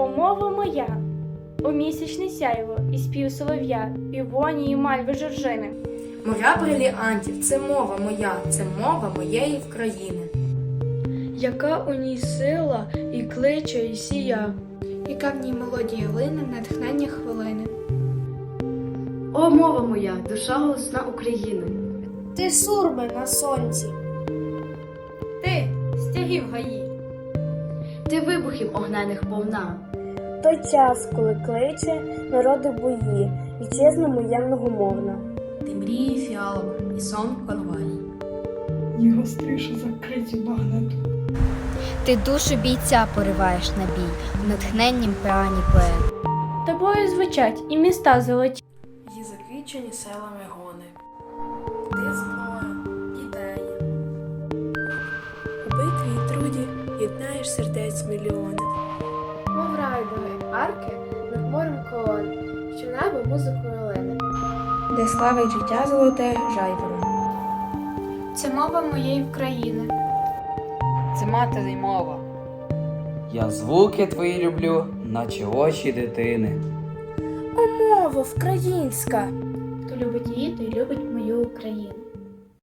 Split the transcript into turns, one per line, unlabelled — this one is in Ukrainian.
О, мова моя, о місячне сяйво і спів солов'я, півоні і мальви жоржини.
Моря бриліантів це мова моя, це мова моєї країни.
Яка у ній сила і кличе, і сія.
яка в ній мелодія лине, натхнення хвилини.
О, мова моя, душа голосна України.
Ти сурми на сонці.
Ти стягів гаї.
Ти вибухів огнених повна.
Той час, коли кличе народи бої, вітчизна моя многомовна.
Ти мрії фіалова і сон конвалій.
І гостріше закриті багнету.
Ти душу бійця пориваєш на бій, в натхненнім пеані поет.
Тобою звучать і міста золоті.
Її заквічені селами гони. Ти зброя, ідея. У битві і труді єднаєш сердець мільйони.
Мов райдуги, арки над морем колон, що небо музикою лине.
Де славить життя золоте жайвором.
Це мова моєї країни.
Це матері мова. Я звуки твої люблю, наче очі дитини.
О, мова українська.
Хто любить її, той любить мою Україну.